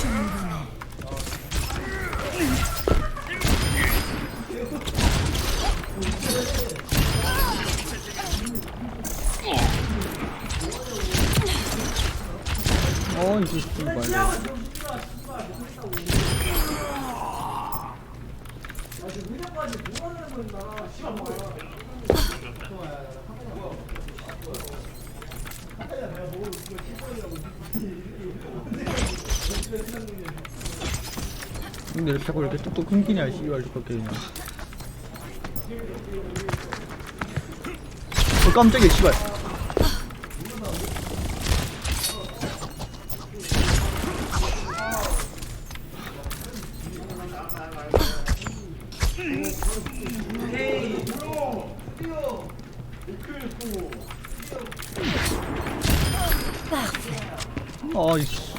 충분해. 어, 이거 씨발. 근데 왜 자꾸 이렇게 뚝뚝 끊기냐, 씨발, 저렇게 그냥. 어, 깜짝이야, 씨발. 아이씨.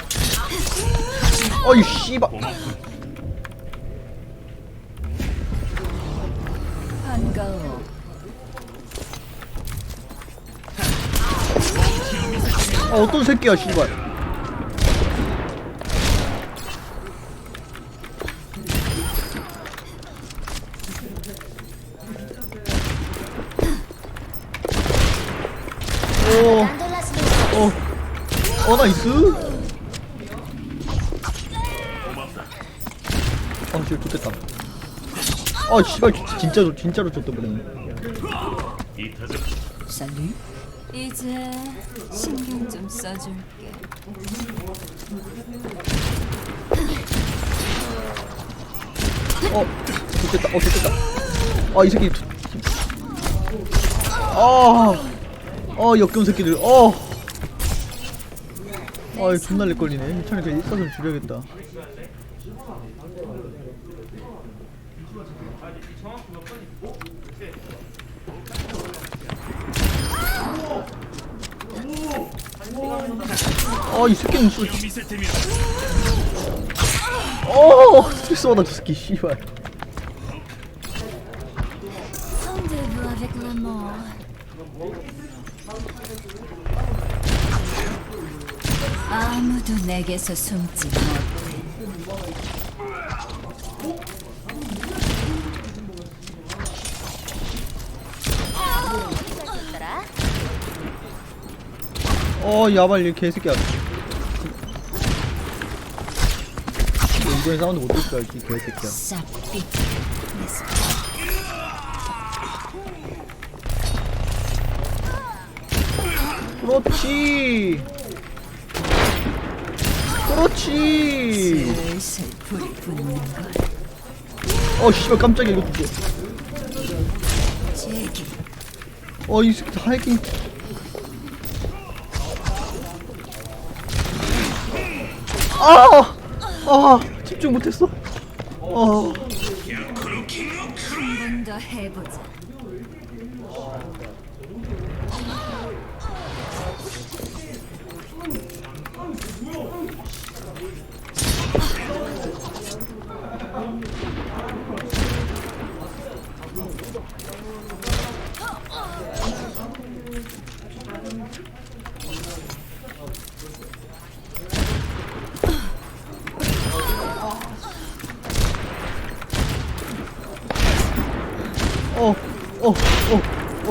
어이, 씨발. 아, 어떤 새끼야, 씨발. 오, 어, 어, 나이스. 아, 씨, 좋겠다. 아, 씨발, 진짜로, 진짜로 줬다 버렸네. 살리? 이제 신경 좀 써줄게. 어, 좋겠다, 어, 좋겠다. 아, 이 새끼. 아, 어, 역겨운 새끼들, 어. 아, 존나 렉 걸리네. 일사 좀 줄여야겠다. 아, 이 새끼는 씨. 어, 스트레스 받아, 저 새끼, 씨발. La mort. 아무도 내게서 숨지 못해. 어, 야발, 이 개새끼야. 이번에 사운드 못들 줄 알지, 개새끼야. 싹빛. 그렇지. 그렇지. 어, 씨발, 깜짝이야, 이거 누구. 제기. 어, 이 새끼 하이킹. 아! 아! 집중 못했어. 어.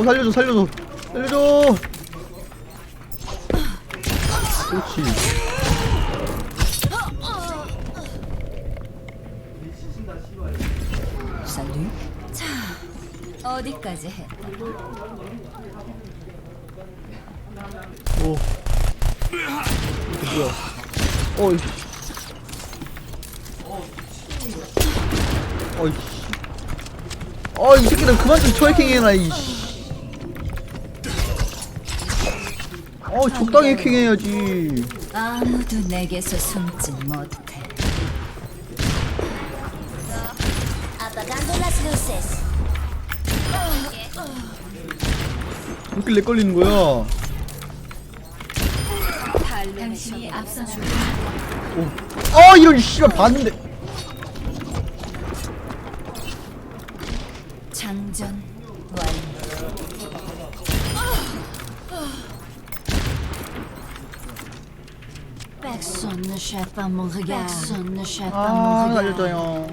살려줘, 살려줘, 살려줘. 그렇지. 살리? 자, 어디까지 했다. 오. 이거 뭐야? 어이. 어이. 어, 이 새끼들 그만 좀 트래킹해라, 이. 어, 적당히 해킹해야지. 아무도 내게서 숨지 못해. Apagando las luces. 왜 이렇게 렉 걸리는 거야? 당신이 앞서줄 오. 어, 이런 씨발 봤는데. Personne ne chape pas mon regard. Personne ne chape pas 아 mon regard. 알려줘요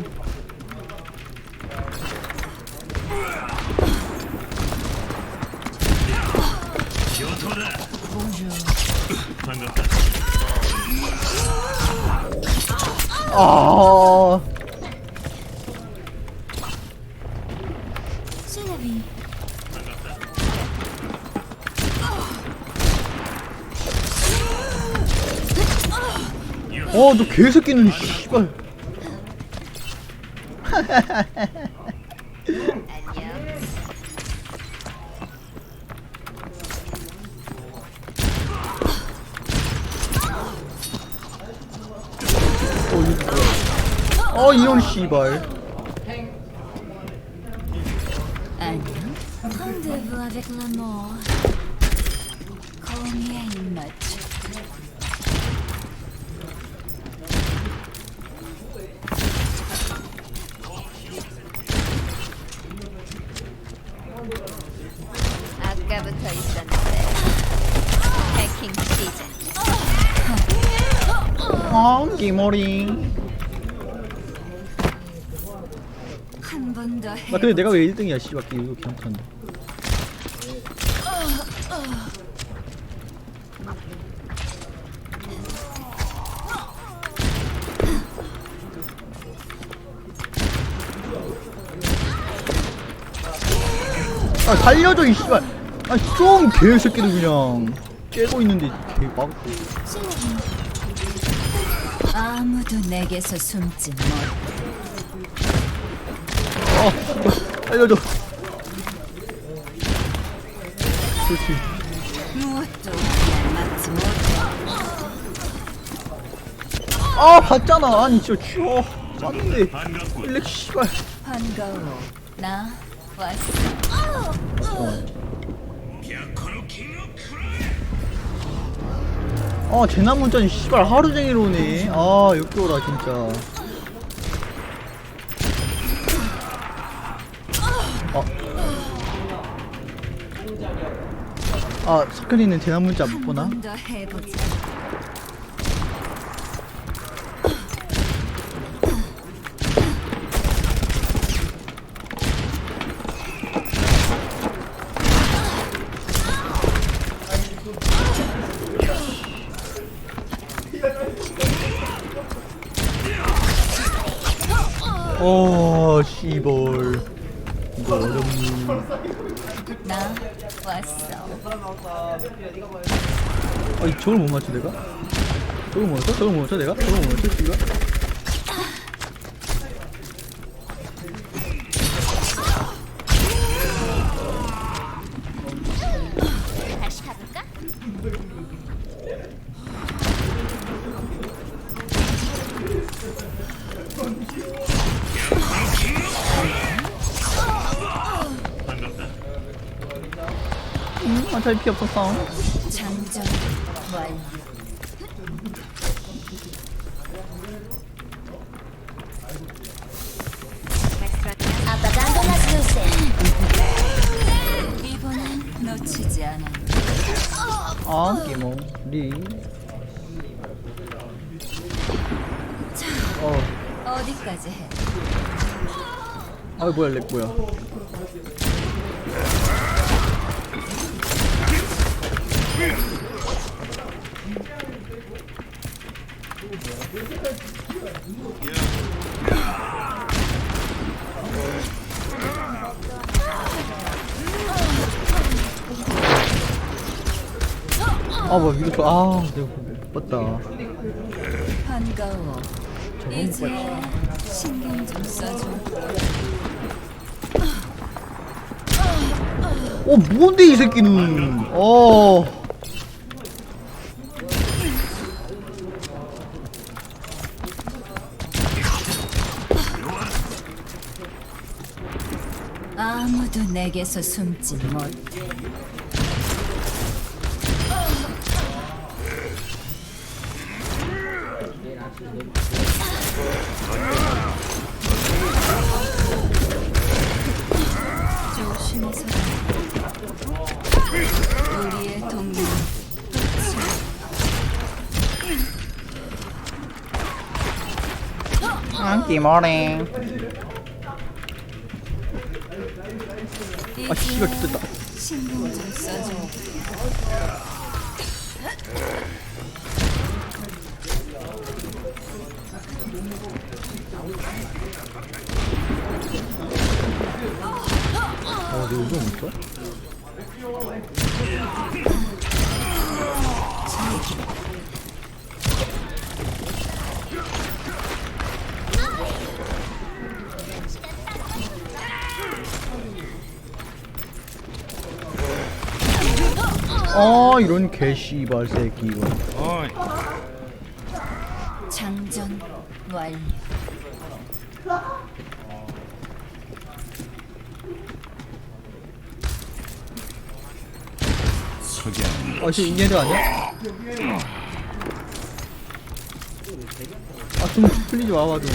아 어, 너 개새끼는 씨발. 어? 어, 이런 씨발. 안녕. 아, 기머리. 한. 나 근데 내가 왜 1등이야, 씨발. 이거 괜찮네. 아, 살려줘, 이 씨발. 아, 좀 개새끼들 그냥. 째고 있는데 개 막. 아무도 내게서 숨지 못. 아, 씨발. 살려줘. 그렇지. 무엇도 날 막지 못해. 아, 봤잖아. 아니, 진짜 추워. 맞는데. 일렉 씨발. 반가워. 나 왔어. 아, 재난 문자는 씨발 하루 종일 오네. 아, 역겨워라, 진짜. 아. 아, 석현이는 재난 문자 못 보나? 나 왔어. 아, 저걸 못 맞춰, 내가? 저걸 못 맞춰? 저걸 못 맞춰, 내가? 저걸 못 씨발? 응, 어차피 피 없었어. 장전 완료. Apagando las luces. 이번엔 놓치지 않아. 아, 기모 리. 어, 어디까지 해? 아, 뭐야, 렉 뭐야. 아, 뭐야, 이거, 아, 내가 못 봤다. 반가워. 이제. 신경 좀 써줘. 어, 뭔데, 이 새끼는. 어. 아무도 내게서 숨지 못. 조심해서 우리의 동료 I'm Kimori. 아 씨가 죽겠다 신경 좀 써줘. 아 내가 이거 못 써? 아 이런 개씨발 새끼가 장전 완료. 아 지금 인디애들 아니야? 아좀 풀리지 와봐 좀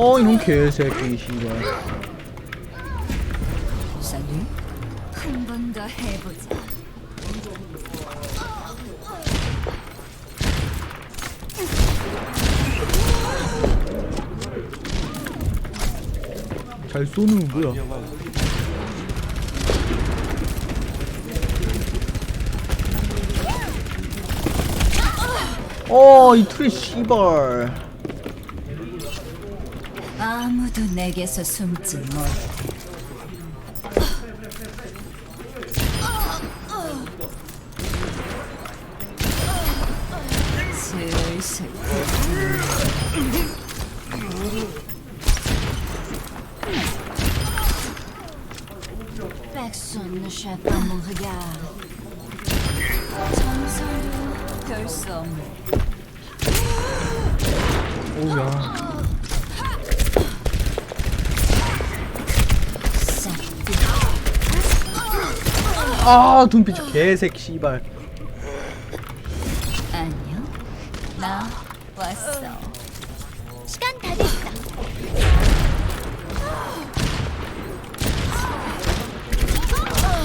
어 이런 개새끼 씨발 살루 한번 더 해보자. 잘 쏘는 거 뭐야? 어이 트리 씨발 아무도 내게서 숨지 없네. 오야 아 둠피츠 개새끼 씨발 안녕. 나 왔어. 시간 다 됐어.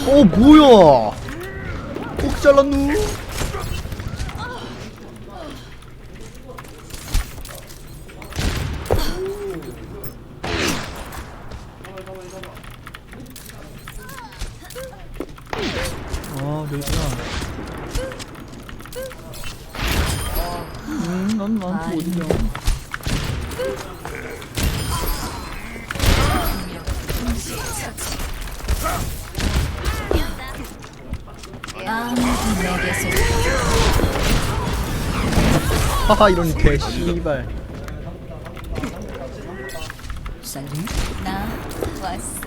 어 뭐야 꼭 잘랐누 여기구나 음 난 나한테 어디냐 하하 이런 개 씨발. 나 왔어.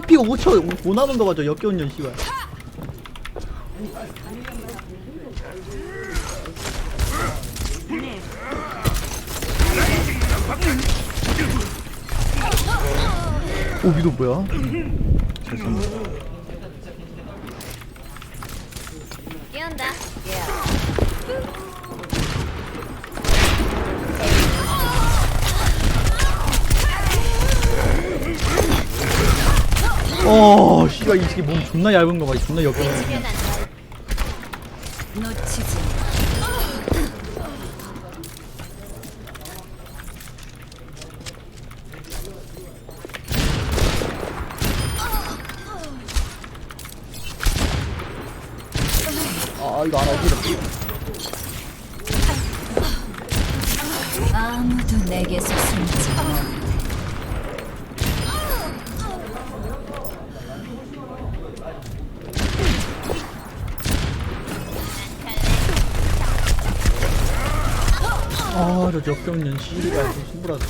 피 5초 못 남은 거 맞아 역겨운 년 씨발 오 미도 뭐야? 깨운다. 씨발 이 새끼 몸 존나 얇은 거 봐 존나 역겨운 거. 놓치지. 아 이거 안 어디다 아무도 내게서 숨지 아저 역경년 씨발 신부라다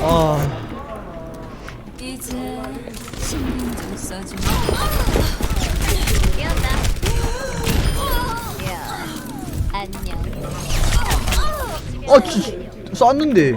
아 이제 신경 좀 써주마. 뛰었다. 야, 안녕. 아, 지, 쐈는데.